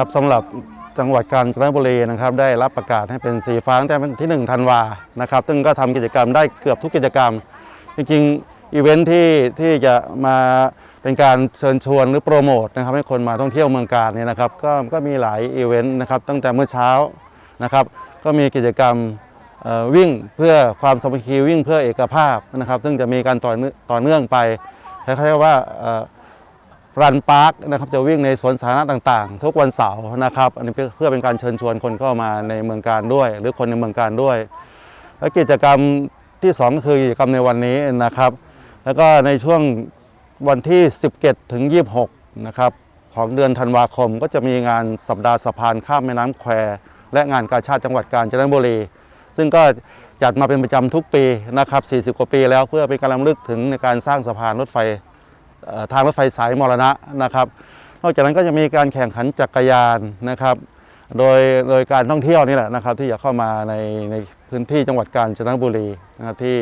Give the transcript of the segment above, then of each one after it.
ครับสำหรับจังหวัดกาญจนบุรีนะครับได้รับประกาศให้เป็นสีฟ้าตั้งแต่วันที่ 1 ธันวานะครับซึ่งก็ทำกิจกรรมได้เกือบทุกกิจกรรม จริงๆอีเวนท์ที่ที่จะมาเป็นการเชิญชวนหรือโปรโมทนะครับให้คนมาท่องเที่ยวเมืองการเนี่ยนะครับก็ก็มีหลายอีเวนต์นะครับตั้งแต่เมื่อเช้านะครับก็มีกิจกรรมวิ่งเพื่อความสมัคคีวิ่งเพื่อเอกภาพนะครับ ซึ่งจะมีการต่อเนื่องต่อเนื่องไปคล้ายๆว่า รันพาร์คนะครับจะวิ่งในสวนสาธารณะต่างๆ ทุกวันเสาร์นะครับอันนี้เพื่อเป็นการเชิญชวนคนเข้ามาในเมืองการด้วย หรือคนในเมืองการด้วย และกิจกรรมที่2ก็คือกิจกรรมในวันนี้นะครับ แล้วก็ในช่วงวันที่ 17 ถึง 26 นะครับของเดือนธันวาคมก็จะมีงานสัปดาห์สะพานข้ามแม่น้ำแคว และงานกาชาติจังหวัดกาญจนบุรี ซึ่งก็จัดมาเป็นประจำทุกปีนะครับ 40 กว่าปีแล้วเพื่อเป็นการรำลึกถึงในการสร้างสะพานรถไฟ ทางรถไฟสายมรณะนะครับ นอกจากนั้นก็จะมีการแข่งขันจักรยานนะครับ โดยโดยการท่องเที่ยวนี่แหละนะครับ ที่จะเข้ามาในในพื้นที่จังหวัดกาญจนบุรีนะครับที่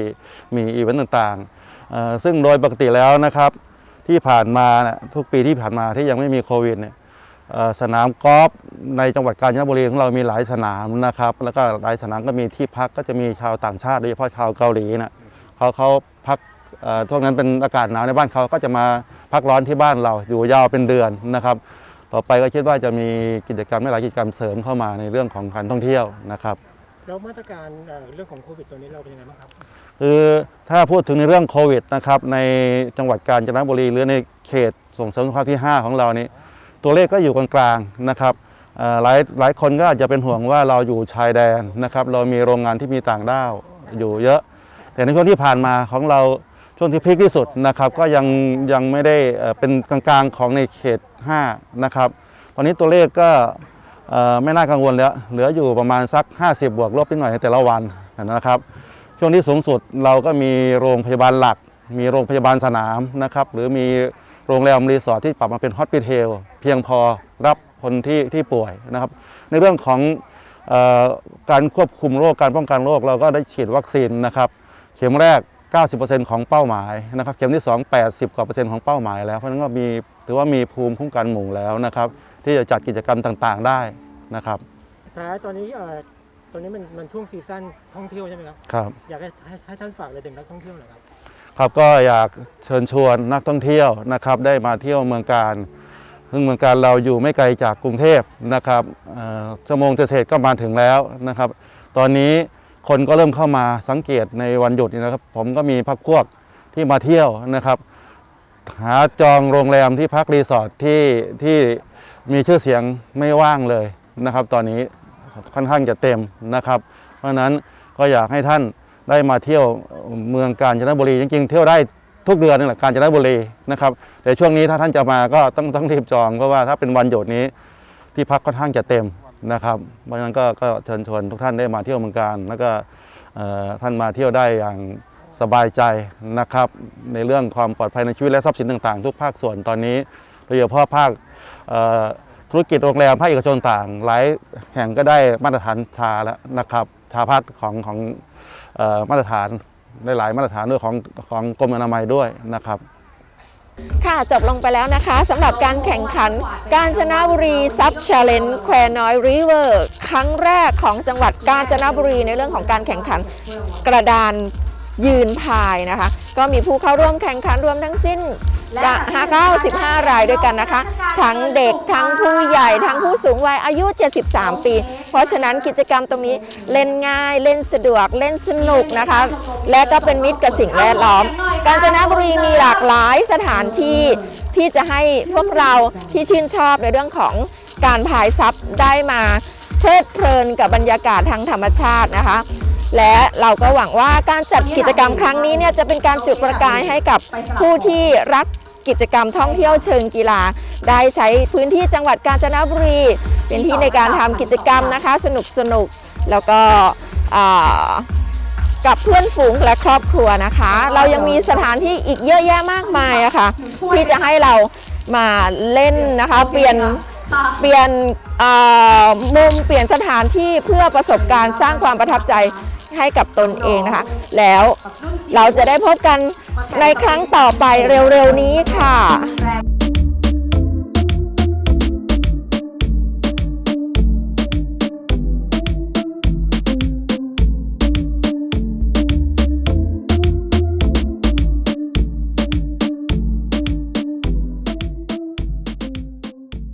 มีอีเวนต์ต่างๆ ซึ่งโดยปกติแล้วนะครับที่ผ่านมานะทุกปีที่ผ่านมาที่ยังไม่มีโควิดเนี่ยสนามกอล์ฟในจังหวัดกาญจนบุรีของเรามีหลายสนามนะครับ แล้วก็หลายสนามก็มีที่พักก็จะมีชาวต่างชาติโดยเฉพาะชาวเกาหลีนะเขาเขา ช่วงนั้นเป็นอากาศหนาวในบ้านเขาก็จะมาพักร้อนที่บ้านเราอยู่ยาวเป็นเดือนนะครับ ต่อไปก็คิดว่าจะมีกิจกรรมหลายกิจกรรมเสริมเข้ามาในเรื่องของการท่องเที่ยวนะครับแล้วมาตรการเอ่อเรื่องของโควิดตัวนี้เราเป็นยังไงบ้างครับคือถ้าพูดถึงในเรื่องโควิดนะครับในจังหวัดกาญจนบุรีหรือในเขตส่งเสริมสุขภาพที่ 5 ของเรานี้ ตัวเลขก็อยู่กลางๆนะครับเอ่อหลายหลายคนก็อาจจะเป็นห่วงว่าเราอยู่ชายแดนนะครับ เรามีโรงงานที่มีต่างด้าวอยู่เยอะ แต่ในช่วงที่ผ่านมาของเรา ช่วงที่พีคที่สุดนะครับก็ยังยังไม่ได้เป็นกลางๆของในเขต 5 นะครับตอนนี้ตัวเลขก็ไม่น่ากังวลแล้ว เหลืออยู่ประมาณสัก 50 บวกลบนิดหน่อยในแต่ละวันนะครับ ช่วงที่สูงสุดเราก็มีโรงพยาบาลหลัก มีโรงพยาบาลสนามนะครับหรือมีโรงแรมรีสอร์ทที่ปรับมาเป็นฮอสพิทอลเพียงพอรับคนที่ที่ป่วยนะครับ ในเรื่องของอการควบคุมโรคการป้องกันโรคเราก็ได้ฉีดวัคซีนนะครับ เข็มแรก 90%ของเป้าหมายนะครับเข็มที่ 2 80 กว่าเปอร์เซ็นต์ของเป้าหมายแล้วเพราะฉะนั้นก็มีถือว่ามีภูมิคุ้มกันหมู่แล้วนะครับ ที่จะจัดกิจกรรมต่างๆได้นะครับสุดท้ายตอนนี้เอ่อตอนนี้มันมันช่วงซีซั่นท่องเที่ยวใช่ไหมครับครับอยากให้ให้ให้ท่านฝากอะไรถึงนักท่องเที่ยวหน่อยครับครับก็อยากเชิญชวนนักท่องเที่ยวนะครับ ได้มาเที่ยวเมืองการ ซึ่งเมืองการเราอยู่ไม่ไกลจากกรุงเทพนะครับเอ่อชั่วโมงเศษๆก็มาถึงแล้วนะครับ ตอนนี้ คนก็เริ่มเข้ามาสังเกตในวันหยุดนี่นะครับ ผมก็มีพักพวกที่มาเที่ยวนะครับ หาจองโรงแรมที่พักรีสอร์ทที่ที่มีชื่อเสียงไม่ว่างเลยนะครับ ตอนนี้ค่อนข้างจะเต็มนะครับ เพราะฉะนั้นก็อยากให้ท่านได้มาเที่ยวเมืองกาญจนบุรี จริงๆ เที่ยวได้ทุกเดือนนี่แหละกาญจนบุรีนะครับแต่ช่วงนี้ถ้าท่านจะมาก็ต้องต้องรีบจองเพราะว่าถ้าเป็นวันหยุดนี้ที่พักค่อนข้างจะเต็ม นะครับเพราะฉะนั้นก็ก็เชิญชวนทุกท่านได้มาเที่ยวเมืองการ แล้วก็ท่านมาเที่ยวได้อย่างสบายใจนะครับ ในเรื่องความปลอดภัยในชีวิตและทรัพย์สินต่างๆ ทุกภาคส่วนตอนนี้โดยเฉพาะภาคธุรกิจโรงแรมภาคเอกชนต่างหลายแห่งก็ได้มาตรฐานชาแล้วนะครับชาพัฒของของอมาตรฐานได้หลายมาตรฐานด้วยของของกรมอนามัยด้วยนะครับ ค่ะจบลงไปแล้วนะคะสำหรับการแข่งขันการชนะบุรีซับชาเลนจ์แควน้อยริเวอร์ครั้งแรกของจังหวัดกาญจนบุรีในเรื่องของการแข่งขันกระดานยืนพายนะคะ ก็มีผู้เข้าร่วมแข่งขันรวมทั้งสิ้น 95 รายด้วยกันนะคะ ทั้งเด็กทั้งผู้ใหญ่ทั้งผู้สูงวัยอายุ 73 ปี เพราะฉะนั้นกิจกรรมตรงนี้เล่นง่ายเล่นสะดวกเล่นสนุกนะคะ และก็เป็นมิตรกับสิ่งแวดล้อม กาญจนบุรีมีหลากหลายสถานที่ที่จะให้พวกเราที่ชื่นชอบในเรื่องของการพายซับได้มาเพลิดเพลินกับบรรยากาศทางธรรมชาตินะคะ และเราก็หวังว่าการจัดกิจกรรมครั้งนี้เนี่ยจะเป็นการจุดประกายให้กับผู้ที่รักกิจกรรมท่องเที่ยวเชิงกีฬา ได้ใช้พื้นที่จังหวัดกาญจนบุรี เป็นที่ในการทำกิจกรรมนะคะ สนุกสนุกแล้วก็กับเพื่อนฝูงและครอบครัวนะคะ เรายังมีสถานที่อีกเยอะแยะมากมายอะค่ะที่จะให้เรามาเล่นนะคะ เปลี่ยนเปลี่ยนมุมเปลี่ยนสถานที่เพื่อประสบการณ์สร้างความประทับใจ ให้กับตนเองนะคะ แล้วเราจะได้พบกันในครั้งต่อไปเร็วๆนี้ค่ะ